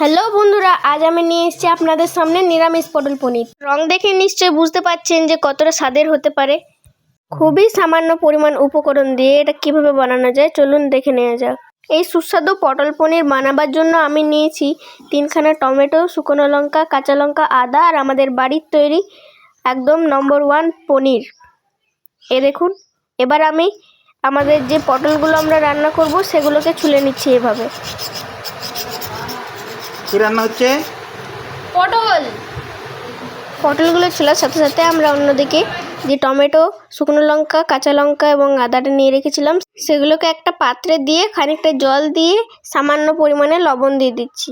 Hello বন্ধুরা, আজ আমি নিয়ে এসেছি আপনাদের সামনে নিরামিষ পটল পনির। রং দেখে নিশ্চয়ই বুঝতে পারছেন যে কতটা স্বাদের হতে পারে। খুবই সামান্য পরিমাণ উপকরণ দিয়ে এটা কীভাবে বানানো যায়, চলুন দেখে নেওয়া যাক। এই সুস্বাদু পটল পনির বানাবার জন্য আমি নিয়েছি তিনখানা টমেটো, শুকনো লঙ্কা, কাঁচা লঙ্কা, আদা আর আমাদের বাড়ির তৈরি একদম নম্বর ওয়ান পনির। এ দেখুন, এবার আমি আমাদের যে পটলগুলো আমরা রান্না করব সেগুলোকে ছুলে নিচ্ছি এভাবে। হচ্ছে? পটল। পটলগুলো ছোলার সাথে সাথে আমরা অন্যদিকে যে টমেটো, শুকনো লঙ্কা, কাঁচা লঙ্কা এবং আদাটা নিয়ে রেখেছিলাম, সেগুলোকে একটা পাত্রে দিয়ে খানিকটা জল দিয়ে সামান্য পরিমাণে লবণ দিয়ে দিচ্ছি।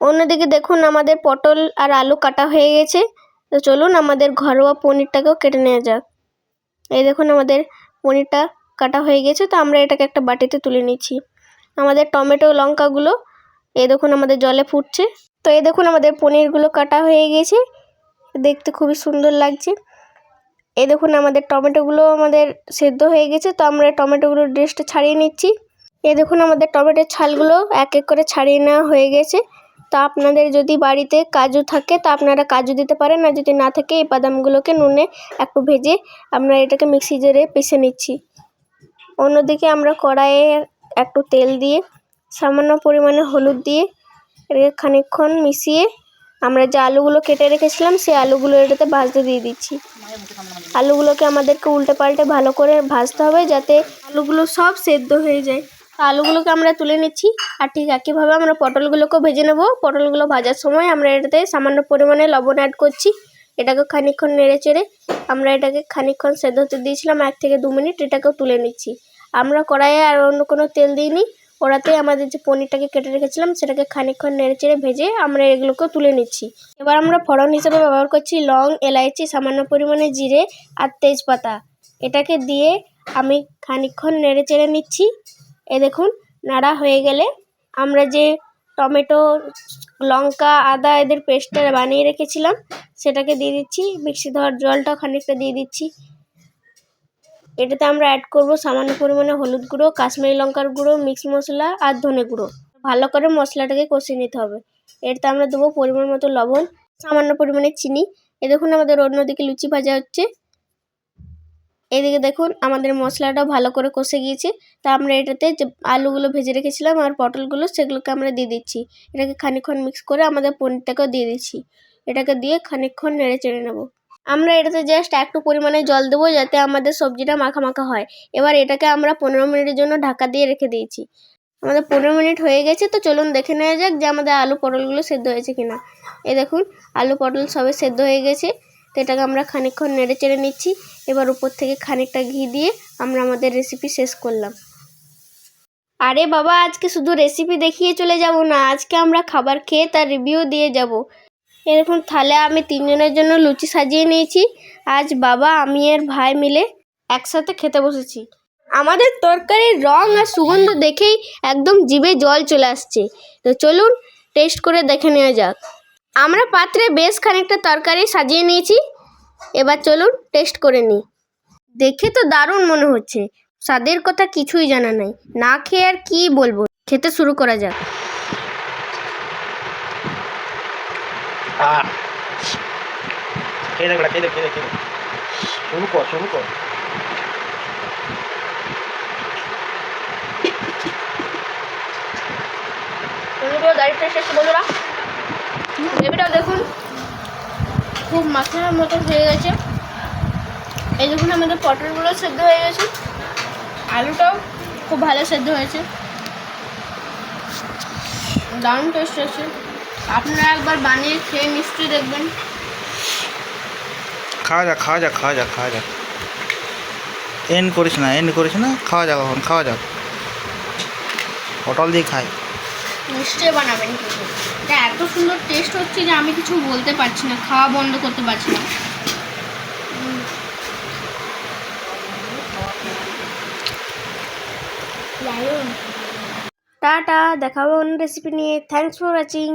অন্যদিকে দেখুন, আমাদের পটল আর আলু কাটা হয়ে গেছে। তো চলুন, আমাদের ঘরোয়া পনিরটাকেও কেটে নেওয়া যাক। এই দেখুন, আমাদের পনিরটা কাটা হয়ে গেছে। তো আমরা এটাকে একটা বাটিতে তুলে নিচ্ছি। আমাদের টমেটো, লঙ্কাগুলো এই দেখুন আমাদের জলে ফুটছে। তো এই দেখুন আমাদের পনিরগুলো কাটা হয়ে গেছে। দেখতে খুবই সুন্দর লাগছে। এই দেখুন আমাদের টমেটোগুলো আমাদের সেদ্ধ হয়ে গেছে। তো আমরা টমেটোগুলোর ড্রেসটা ছাড়িয়ে নিচ্ছি। এই দেখুন আমাদের টমেটোর ছালগুলো এক এক করে ছাড়িয়ে নেওয়া হয়ে গেছে। তো আপনাদের যদি বাড়িতে কাজু থাকে, তা আপনারা কাজু দিতে পারেন। আর যদি না থাকে, এই বাদামগুলোকে নুনে একটু ভেজে আমরা এটাকে মিক্সি জারে পিষে নিচ্ছি। অন্যদিকে আমরা কড়াইয়ে একটু তেল দিয়ে সামান্য পরিমাণে হলুদ দিয়ে এটাকে খানিকক্ষণ মিশিয়ে আমরা যে আলুগুলো কেটে রেখেছিলাম, সেই আলুগুলো এটাতে ভাজতে দিয়ে দিচ্ছি। আলুগুলোকে আমাদেরকে উল্টে পাল্টে ভালো করে ভাজতে হবে যাতে আলুগুলো সব সেদ্ধ হয়ে যায়। আলুগুলোকে আমরা তুলে নিচ্ছি আর ঠিক একইভাবে আমরা পটলগুলোকেও ভেজে নেব। পটলগুলো ভাজার সময় আমরা এটাতে সামান্য পরিমাণে লবণ অ্যাড করছি। এটাকে খানিকক্ষণ নেড়ে চেড়ে আমরা এটাকে খানিকক্ষণ সেদ্ধ হতে দিয়েছিলাম, এক থেকে দু মিনিট এটাকেও তুলে নিচ্ছি। আমরা কড়াইয়ে আর অন্য কোনো তেল দিইনি। ওড়াতে আমাদের যে পনিরটাকে কেটে রেখেছিলাম, সেটাকে খানিকক্ষণ নেড়ে চেড়ে ভেজে আমরা এগুলোকেও তুলে নিচ্ছি। এবার আমরা ফোড়ন হিসেবে ব্যবহার করছি লং, এলাইচি, সামান্য পরিমাণে জিরে আর তেজপাতা। এটাকে দিয়ে আমি খানিকক্ষণ নেড়ে চেড়ে নিচ্ছি। এ দেখুন, নাড়া হয়ে গেলে আমরা যে টমেটো, লঙ্কা, আদা এদের পেস্টটা বানিয়ে রেখেছিলাম, সেটাকে দিয়ে দিচ্ছি। মিক্সি ধোয়ার জলটা খানিকটা দিয়ে দিচ্ছি। এটাতে আমরা অ্যাড করব সামান্য পরিমাণে হলুদ গুঁড়ো, কাশ্মীরি লঙ্কার গুঁড়ো মিক্স মশলা আর ধনে গুঁড়ো। ভালো করে মশলাটাকে কষিয়ে নিতে হবে। এটাতে আমরা দেবো পরিমাণ মতো লবণ, সামান্য পরিমাণে চিনি। এ দেখুন আমাদের অন্যদিকে লুচি ভাজা হচ্ছে। এদিকে দেখুন আমাদের মশলাটাও ভালো করে কষে গিয়েছে। তা আমরা এটাতে যে আলুগুলো ভেজে রেখেছিলাম আর পটলগুলো, সেগুলোকে আমরা দিয়ে দিচ্ছি। এটাকে খানিকক্ষণ মিক্স করে আমাদের পনিরটাকেও দিয়ে দিচ্ছি। এটাকে দিয়ে খানিকক্ষণ নেড়ে চেড়ে নেব। আমরা এটাতে জাস্ট একটু পরিমাণে জল দেবো যাতে আমাদের সবজিটা মাখা মাখা হয়। এবার এটাকে আমরা পনেরো মিনিটের জন্য ঢাকা দিয়ে রেখে দিয়েছি। আমাদের পনেরো মিনিট হয়ে গেছে, তো চলুন দেখে নেওয়া যাক যে আমাদের আলু পটলগুলো সেদ্ধ হয়েছে কিনা। এ দেখুন, আলু পটল সবে সেদ্ধ হয়ে গেছে। তো এটাকে আমরা খানিকক্ষণ নেড়ে চেড়ে নিচ্ছি। এবার উপর থেকে খানিকটা ঘি দিয়ে আমরা আমাদের রেসিপি শেষ করলাম। আরে বাবা, আজকে শুধু রেসিপি দেখিয়ে চলে যাব না, আজকে আমরা খাবার খেয়ে তার রিভিউ দিয়ে যাব। এরকম থালে আমি তিনজনের জন্য লুচি সাজিয়ে নিয়েছি। আজ বাবা, আমি আর ভাই মিলে একসাথে খেতে বসেছি। আমাদের তরকারির রং আর সুগন্ধ দেখেই একদম জিভে জল চলে আসছে। তো চলুন টেস্ট করে দেখে নেওয়া যাক। আমরা পাত্রে বেশ খানিকটা তরকারি সাজিয়ে নিয়েছি। এবার চলুন টেস্ট করে নিই। দেখে তো দারুণ মনে হচ্ছে। স্বাদের কথা কিছুই জানা নাই। না খেয়ে আর কী বলব? খেতে শুরু করা যাক। আহ খেয়ে দেখ খেয়ে দেখ খেয়ে দেখ শুরু কর শুরু কর গাড়িটা শেষ বন্ধুরা গ্রেভিটাও দেখুন খুব মাখানোর মতো হয়ে গেছে এই দেখুন আমাদের পটলগুলো সেদ্ধ হয়ে গেছে আলুটাও খুব ভালো সেদ্ধ হয়েছে দারুণ টেস্ট হয়েছে আপনারা একবার বানিয়ে খেয়ে নিশ্চয়ই দেখবেন। খাওয়া যাক খাওয়া যাক খাওয়া যাক খাওয়া যাক। এন্ড করিস না এন্ড করিস না খাওয়া যাক এখন খাওয়া যাক। পটল দিয়ে খাই। নিশ্চয়ই বানাবেন কিন্তু। এটা এত সুন্দর টেস্ট হচ্ছে যে আমি কিছু বলতে পারছি না খাওয়া বন্ধ করতে পারছি না। টাটা দেখাবো অন্য রেসিপি নিয়ে। Thanks for watching